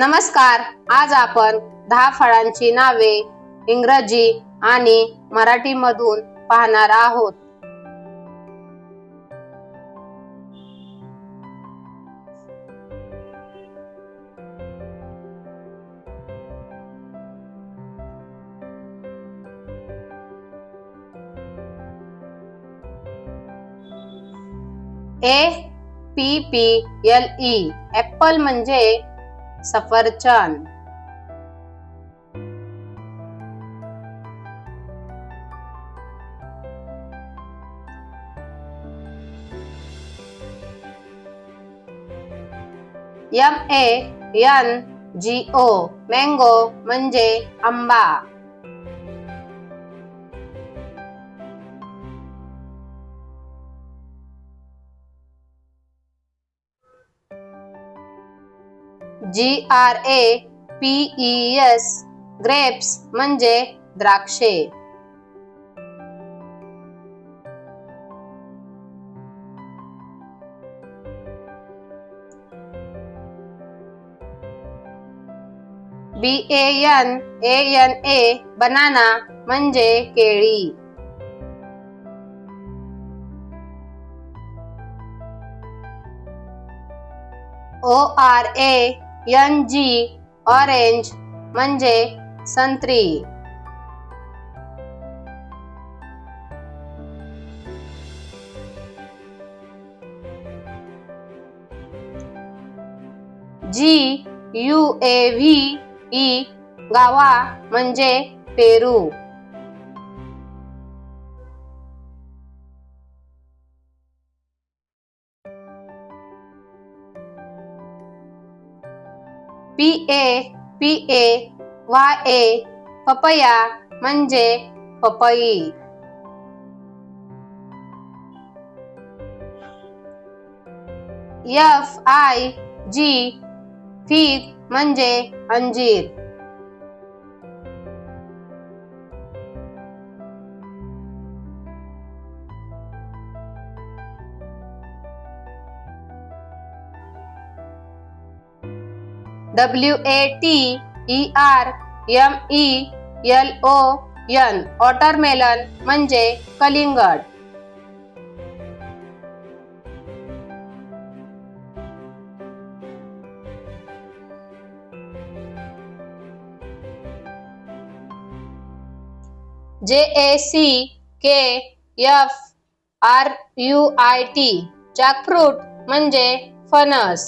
नमस्कार. आज आपण दहा फळांची नावे इंग्रजी आणि मराठी मधून पाहणार आहोत. A P P L E. Apple म्हणजे सफरचंद M A N G O mango म्हणजे आंबा G R A P S grapes म्हणजे द्राक्षे. B A N A N A banana म्हणजे केळी. O R A N G orange म्हणजे संत्री. G U A V E guava म्हणजे पेरू. P A P A Y A papaya म्हणजे पपई. F I G fig म्हणजे अंजीर. W A T E R M E L O N watermelon म्हणजे कलिंगड. J A C K F R U I T jackfruit म्हणजे फणस.